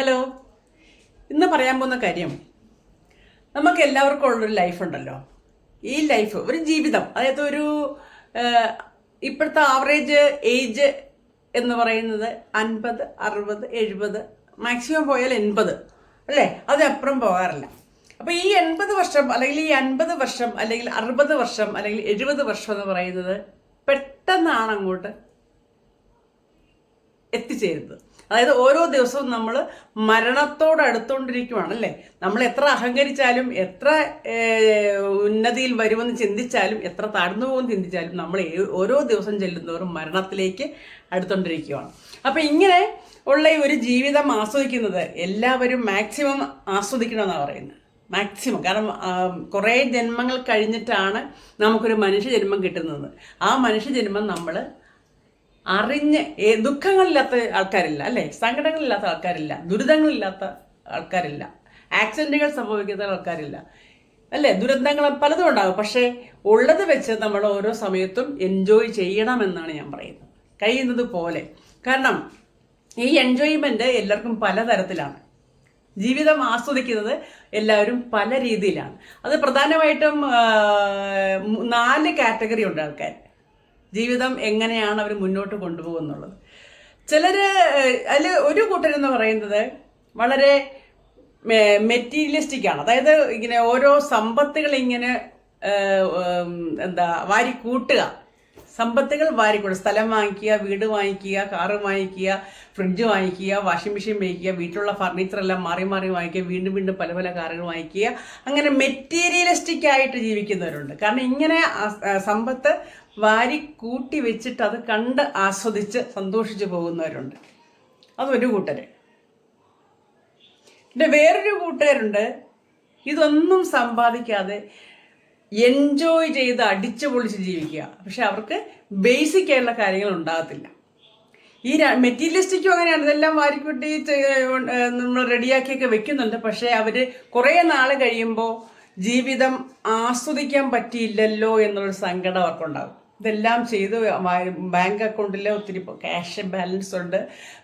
Hello ഇന്ന് പറയാൻ പോകുന്ന കാര്യം നമുക്ക് എല്ലാവർക്കും ഉള്ളൊരു ലൈഫ് ഉണ്ടല്ലോ ഈ ലൈഫ് ഒരു ജീവിതം അതായത് ഒരു ഇപ്പോഴത്തെ ആവറേജ് ഏജ് എന്ന് പറയുന്നത് അൻപത് അറുപത് എഴുപത് മാക്സിമം പോയാൽ എൺപത് അല്ലേ? അതിനപ്പുറം പോകാറില്ല. അപ്പോൾ ഈ എൺപത് വർഷം അല്ലെങ്കിൽ ഈ അൻപത് വർഷം അല്ലെങ്കിൽ അറുപത് വർഷം അല്ലെങ്കിൽ എഴുപത് വർഷം എന്ന് പറയുന്നത് പെട്ടെന്നാണ് അങ്ങോട്ട് എത്തിച്ചേരുന്നത്. അതായത് ഓരോ ദിവസവും നമ്മൾ മരണത്തോട് അടുത്തുകൊണ്ടിരിക്കുവാണ് അല്ലേ? നമ്മൾ എത്ര അഹങ്കരിച്ചാലും എത്ര ഉന്നതിയിൽ വരുമെന്ന് ചിന്തിച്ചാലും എത്ര താഴ്ന്നു പോകുമെന്ന് ചിന്തിച്ചാലും നമ്മൾ ഓരോ ദിവസം ചെല്ലുന്നവരും മരണത്തിലേക്ക് അടുത്തുകൊണ്ടിരിക്കുകയാണ് അപ്പം ഇങ്ങനെ ഉള്ള ഒരു ജീവിതം ആസ്വദിക്കുന്നത് എല്ലാവരും മാക്സിമം ആസ്വദിക്കണമെന്നാണ് പറയുന്നത്. മാക്സിമം. കാരണം കുറേ ജന്മങ്ങൾ കഴിഞ്ഞിട്ടാണ് നമുക്കൊരു മനുഷ്യ ജന്മം കിട്ടുന്നത്. ആ മനുഷ്യ ജന്മം നമ്മൾ അറിഞ്ഞ് ദുഃഖങ്ങളില്ലാത്ത ആൾക്കാരില്ല അല്ലേ? സങ്കടങ്ങളില്ലാത്ത ആൾക്കാരില്ല ദുരിതങ്ങളില്ലാത്ത ആൾക്കാരില്ല ആക്സിഡന്റുകൾ സംഭവിക്കാത്ത ആൾക്കാരില്ല അല്ലേ? ദുരന്തങ്ങൾ പലതും ഉണ്ടാകും. പക്ഷേ ഉള്ളത് വെച്ച് നമ്മൾ ഓരോ സമയത്തും എൻജോയ് ചെയ്യണമെന്നാണ് ഞാൻ പറയുന്നത്. കഴിയുന്നത് പോലെ. കാരണം ഈ എൻജോയ്മെന്റ് എല്ലാവർക്കും പലതരത്തിലാണ്. ജീവിതം ആസ്വദിക്കുന്നത് എല്ലാവരും പല രീതിയിലാണ്. അത് പ്രധാനമായിട്ടും നാല് കാറ്റഗറി ഉണ്ട് ആൾക്കാർ ജീവിതം എങ്ങനെയാണ് അവർ മുന്നോട്ട് കൊണ്ടുപോകുന്നുള്ളത്? ചിലർ അതിൽ ഒരു കൂട്ടരെന്ന് പറയുന്നത് വളരെ മെറ്റീരിയലിസ്റ്റിക് ആണ്. അതായത് ഇങ്ങനെ ഓരോ സമ്പത്തുകൾ ഇങ്ങനെ എന്താ വാരി കൂട്ടുക സമ്പത്തുകൾ വാരിക്കൂടുക സ്ഥലം വാങ്ങിക്കുക വീട് വാങ്ങിക്കുക കാറ് വാങ്ങിക്കുക ഫ്രിഡ്ജ് വാങ്ങിക്കുക വാഷിംഗ് മെഷീൻ വാങ്ങിക്കുക വീട്ടിലുള്ള ഫർണിച്ചർ എല്ലാം മാറി മാറി വാങ്ങിക്കുക വീണ്ടും വീണ്ടും പല പല കാറുകൾ വാങ്ങിക്കുക. അങ്ങനെ മെറ്റീരിയലിസ്റ്റിക് ആയിട്ട് ജീവിക്കുന്നവരുണ്ട്. കാരണം ഇങ്ങനെ സമ്പത്ത് വാരി കൂട്ടി വെച്ചിട്ട് അത് കണ്ട് ആസ്വദിച്ച് സന്തോഷിച്ചു പോകുന്നവരുണ്ട്. അതൊരു കൂട്ടര്. പിന്നെ വേറൊരു കൂട്ടുകാരുണ്ട്. ഇതൊന്നും സമ്പാദിക്കാതെ എൻജോയ് ചെയ്ത് അടിച്ചു പൊളിച്ച് ജീവിക്കുക. പക്ഷെ അവർക്ക് ബേസിക് ആയിട്ടുള്ള കാര്യങ്ങൾ ഉണ്ടാകത്തില്ല. ഈ മെറ്റീരിയലിസ്റ്റിക്കും അങ്ങനെയാണ്. ഇതെല്ലാം വാരിക്കൂട്ടി നമ്മൾ റെഡിയാക്കിയൊക്കെ വെക്കുന്നുണ്ട്. പക്ഷേ അവർ കുറേ നാൾ കഴിയുമ്പോൾ ജീവിതം ആസ്വദിക്കാൻ പറ്റിയില്ലല്ലോ എന്നുള്ളൊരു സങ്കടം അവർക്കുണ്ടാകും. ഇതെല്ലാം ചെയ്ത്. ബാങ്ക് അക്കൗണ്ടിൽ ഒത്തിരി ക്യാഷ് ബാലൻസ് ഉണ്ട്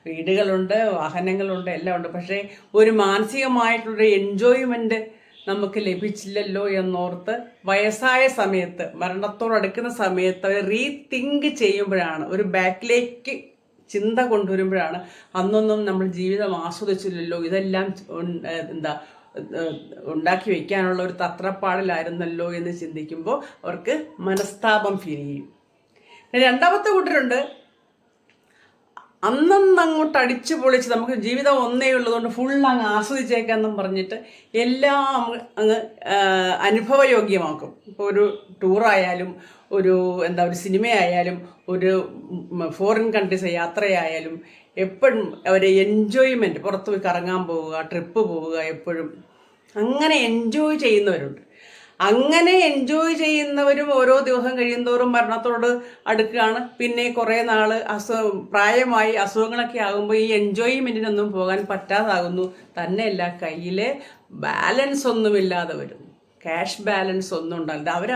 വീടുകളുണ്ട് വാഹനങ്ങളുണ്ട് എല്ലാം ഉണ്ട്. പക്ഷേ ഒരു മാനസികമായിട്ടുള്ള എൻജോയ്മെന്റ് നമുക്ക് ലഭിച്ചില്ലല്ലോ എന്നോർത്ത് വയസ്സായ സമയത്ത് മരണത്തോടടുക്കുന്ന സമയത്ത് അവർ റീതിങ്ക് ചെയ്യുമ്പോഴാണ് ഒരു ബാക്കിലേക്ക് ചിന്ത കൊണ്ടുവരുമ്പോഴാണ് അന്നൊന്നും നമ്മൾ ജീവിതം ആസ്വദിച്ചില്ലല്ലോ. ഇതെല്ലാം എന്താ ഉണ്ടാക്കി വെക്കാനുള്ള ഒരു തത്രപ്പാടിലായിരുന്നല്ലോ എന്ന് ചിന്തിക്കുമ്പോൾ അവർക്ക് മനസ്താപം ഫീൽ ചെയ്യും. രണ്ടാമത്തെ കൂട്ടരുണ്ട്. അന്നന്ന് അങ്ങോട്ട് അടിച്ചു പൊളിച്ച് നമുക്ക് ജീവിതം ഒന്നേ ഉള്ളതുകൊണ്ട് ഫുൾ അങ്ങ് ആസ്വദിച്ചേക്കാന്നും പറഞ്ഞിട്ട് എല്ലാം അങ്ങ് അനുഭവയോഗ്യമാക്കും. ഇപ്പോൾ ഒരു ടൂറായാലും ഒരു എന്താ ഒരു സിനിമയായാലും ഒരു ഫോറിൻ കൺട്രീസ് യാത്രയായാലും എപ്പോഴും അവരെ എൻജോയ്മെന്റ് പുറത്ത് പോയി കറങ്ങാൻ പോവുക ട്രിപ്പ് പോവുക എപ്പോഴും. അങ്ങനെ എൻജോയ് ചെയ്യുന്നവരുണ്ട്. അങ്ങനെ എൻജോയ് ചെയ്യുന്നവരും ഓരോ ദിവസം കഴിയുന്തോറും മരണത്തോട് അടുക്കുകയാണ്. പിന്നെ കുറേ നാൾ അസു പ്രായമായി അസുഖങ്ങളൊക്കെ ആകുമ്പോൾ ഈ എൻജോയ്മെന്റിനൊന്നും പോകാൻ പറ്റാതാകുന്നു. തന്നെയല്ല കയ്യിൽ ബാലൻസ് ഒന്നുമില്ലാതെ വരും ക്യാഷ് ബാലൻസ് ഒന്നും ഉണ്ടാകില്ല അവർ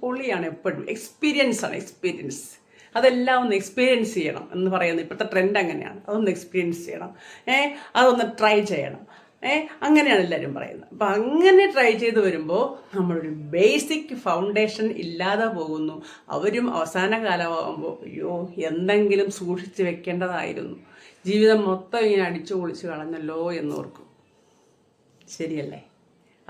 പൊളിയാണ് എപ്പോഴും. എക്സ്പീരിയൻസ് ആണ് എക്സ്പീരിയൻസ് അതെല്ലാം ഒന്ന് എക്സ്പീരിയൻസ് ചെയ്യണം എന്ന് പറയുന്നത് ഇപ്പോഴത്തെ ട്രെൻഡ് അങ്ങനെയാണ്. അതൊന്ന് എക്സ്പീരിയൻസ് ചെയ്യണം. ഏ അതൊന്ന് ട്രൈ ചെയ്യണം. ഏ അങ്ങനെയാണ് എല്ലാവരും പറയുന്നത്. അപ്പം അങ്ങനെ ട്രൈ ചെയ്ത് വരുമ്പോൾ നമ്മളൊരു ബേസിക് ഫൗണ്ടേഷൻ ഇല്ലാതെ പോകുന്നു. അവരും അവസാന കാലമാകുമ്പോൾ അയ്യോ എന്തെങ്കിലും സൂക്ഷിച്ച് വെക്കേണ്ടതായിരുന്നു. ജീവിതം മൊത്തം ഇങ്ങനെ അടിച്ചു പൊളിച്ച് കളഞ്ഞല്ലോ എന്നോർക്കും ശരിയല്ലേ?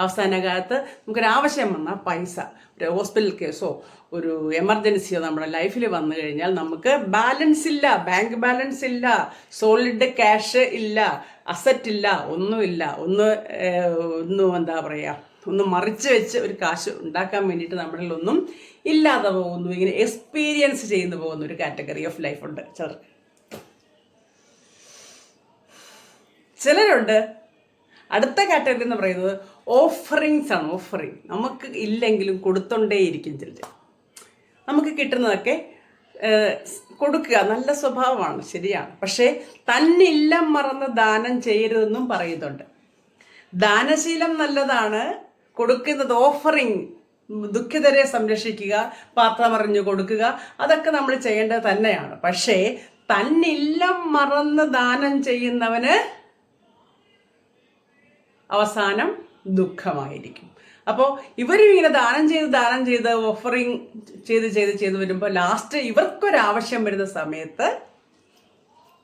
അവസാന കാലത്ത് നമുക്കൊരു ആവശ്യം വന്നാൽ പൈസ. ഒരു ഹോസ്പിറ്റൽ കേസോ ഒരു എമർജൻസിയോ നമ്മുടെ ലൈഫിൽ വന്നു കഴിഞ്ഞാൽ നമുക്ക് ബാലൻസ് ഇല്ല ബാങ്ക് ബാലൻസ് ഇല്ല സോളിഡ് ക്യാഷ് ഇല്ല അസറ്റ് ഇല്ല ഒന്നുമില്ല ഒന്ന് ഒന്ന് എന്താ പറയുക ഒന്ന് മറിച്ച് വെച്ച് ഒരു കാശ് ഉണ്ടാക്കാൻ വേണ്ടിയിട്ട് നമ്മളിൽ ഒന്നും ഇല്ലാതെ പോകുന്നു. ഇങ്ങനെ എക്സ്പീരിയൻസ് ചെയ്തു പോകുന്ന ഒരു കാറ്റഗറി ഓഫ് ലൈഫ് ഉണ്ട്. ചിലർ. ചിലരുണ്ട്. അടുത്ത കാറ്റഗറി എന്ന് പറയുന്നത് ഓഫറിങ്സ് ആണ് ഓഫറിങ് നമുക്ക് ഇല്ലെങ്കിലും കൊടുത്തോണ്ടേയിരിക്കും ചിലർ നമുക്ക് കിട്ടുന്നതൊക്കെ കൊടുക്കുക നല്ല സ്വഭാവമാണ് ശരിയാണ്. പക്ഷേ തന്നില്ലം മറന്ന് ദാനം ചെയ്യരുതെന്നും പറയുന്നുണ്ട്. ദാനശീലം നല്ലതാണ് കൊടുക്കുന്നത് ഓഫറിങ് ദുഃഖിതരെ സംരക്ഷിക്കുക പാത്രമറിഞ്ഞു കൊടുക്കുക അതൊക്കെ നമ്മൾ ചെയ്യേണ്ടത് തന്നെയാണ്. പക്ഷേ തന്നില്ലം മറന്ന് ദാനം ചെയ്യുന്നവന് അവസാനം ദുഃഖമായിരിക്കും. അപ്പോൾ ഇവരും ഇങ്ങനെ ദാനം ചെയ്ത് ദാനം ചെയ്ത് ഓഫറിങ് ചെയ്ത് ചെയ്ത് ചെയ്ത് വരുമ്പോൾ ലാസ്റ്റ് ഇവർക്കൊരാവശ്യം വരുന്ന സമയത്ത്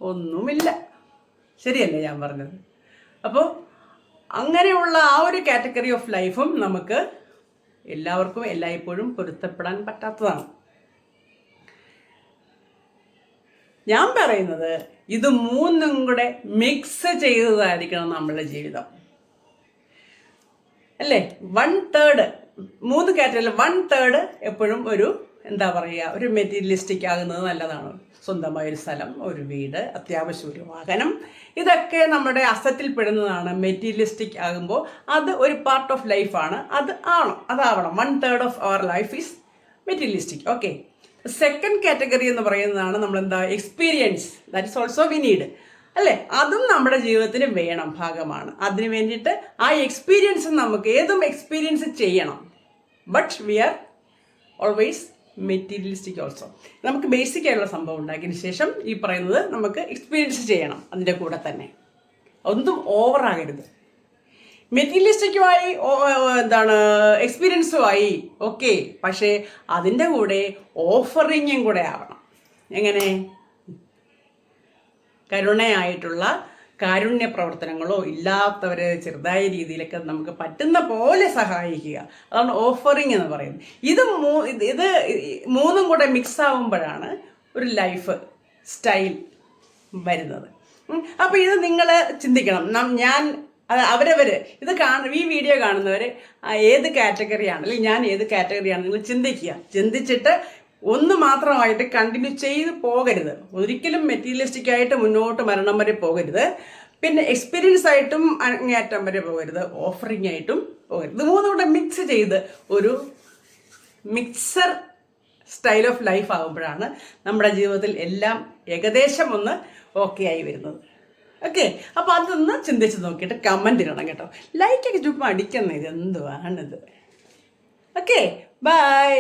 ഒന്നുമില്ല. ശരിയല്ലേ ഞാൻ പറഞ്ഞത്? അപ്പോൾ അങ്ങനെയുള്ള ആ ഒരു കാറ്റഗറി ഓഫ് ലൈഫും നമുക്ക് എല്ലാവർക്കും എല്ലായ്പ്പോഴും പൊരുത്തപ്പെടാൻ പറ്റാത്തതാണ്. ഞാൻ പറയുന്നത് ഇത് മൂന്നും കൂടെ മിക്സ് ചെയ്തതായിരിക്കണം നമ്മളുടെ ജീവിതം. അല്ലേ? വൺ തേർഡ് മൂന്ന് കാറ്റഗറിയിൽ വൺ തേർഡ് എപ്പോഴും ഒരു എന്താ പറയുക ഒരു മെറ്റീരിയലിസ്റ്റിക് ആകുന്നത് നല്ലതാണ്. സ്വന്തമായ ഒരു സ്ഥലം ഒരു വീട് അത്യാവശ്യം ഒരു വാഹനം. ഇതൊക്കെ നമ്മുടെ അസറ്റിൽ പെടുന്നതാണ്. മെറ്റീരിയലിസ്റ്റിക് ആകുമ്പോൾ അത് ഒരു പാർട്ട് ഓഫ് ലൈഫാണ് അത് ആവണം അതാവണം. One third of our life is materialistic okay second category എന്ന് പറയുന്നതാണ് നമ്മൾ എന്താ experience that is also we need അല്ലേ? അതും നമ്മുടെ ജീവിതത്തിന് വേണം ഭാഗമാണ്. അതിന് വേണ്ടിയിട്ട് ആ എക്സ്പീരിയൻസ് നമുക്ക് ഏതും എക്സ്പീരിയൻസ് ചെയ്യണം. But we are always materialistic also നമുക്ക് ബേസിക് ആയിട്ടുള്ള സംഭവം ഉണ്ടാക്കിയതിന് ശേഷം ഈ പറയുന്നത് നമുക്ക് എക്സ്പീരിയൻസ് ചെയ്യണം അതിന്റെ കൂടെ തന്നെ. ഒന്നും ഓവറാകരുത് മെറ്റീരിയലിസ്റ്റിക്കുമായി എന്താണ് എക്സ്പീരിയൻസുമായി ഓക്കെ പക്ഷേ അതിന്റെ കൂടെ ഓഫറിങ്ങും കൂടെ ആവണം. എങ്ങനെ? കരുണയായിട്ടുള്ള കാരുണ്യ പ്രവർത്തനങ്ങളോ ഇല്ലാത്തവരെ ചെറുതായ രീതിയിലൊക്കെ നമുക്ക് പറ്റുന്ന പോലെ സഹായിക്കുക. അതാണ് ഓഫറിങ് എന്ന് പറയുന്നത്. ഇത് മൂ ഇത് മൂന്നും കൂടെ മിക്സ് ആവുമ്പോഴാണ് ഒരു ലൈഫ് സ്റ്റൈൽ വരുന്നത്. അപ്പോൾ ഇത് നിങ്ങൾ ചിന്തിക്കണം. ഞാൻ അവരവർ ഇത് കാണ ഈ വീഡിയോ കാണുന്നവർ ഏത് കാറ്റഗറിയാണ് അല്ലെങ്കിൽ ഞാൻ ഏത് കാറ്റഗറിയാണ് നിങ്ങൾ ചിന്തിക്കുക. ചിന്തിച്ചിട്ട് ഒന്ന് മാത്രമായിട്ട് കണ്ടിന്യൂ ചെയ്ത് പോകരുത്. ഒരിക്കലും മെറ്റീരിയലിസ്റ്റിക് ആയിട്ട് മുന്നോട്ട് മരണം വരെ പോകരുത്. പിന്നെ എക്സ്പീരിയൻസ് ആയിട്ടും അങ്ങേയറ്റം വരെ പോകരുത്. ഓഫറിംഗ് ആയിട്ടും പോകരുത്. മൂന്നും കൂടെ മിക്സ് ചെയ്ത് ഒരു മിക്സർ സ്റ്റൈൽ ഓഫ് ലൈഫ് ആകുമ്പോഴാണ് നമ്മുടെ ജീവിതത്തിൽ എല്ലാം ഏകദേശം ഒന്ന് ഓക്കെ ആയി വരുന്നത്. ഓക്കെ അപ്പോൾ അതൊന്ന് ചിന്തിച്ച് നോക്കിയിട്ട് കമന്റ് ഇടണം കേട്ടോ. ലൈക്കൊക്കെ ചുമ്മാ അടിക്കുന്നത് എന്തുവാണിത് ഓക്കെ ബൈ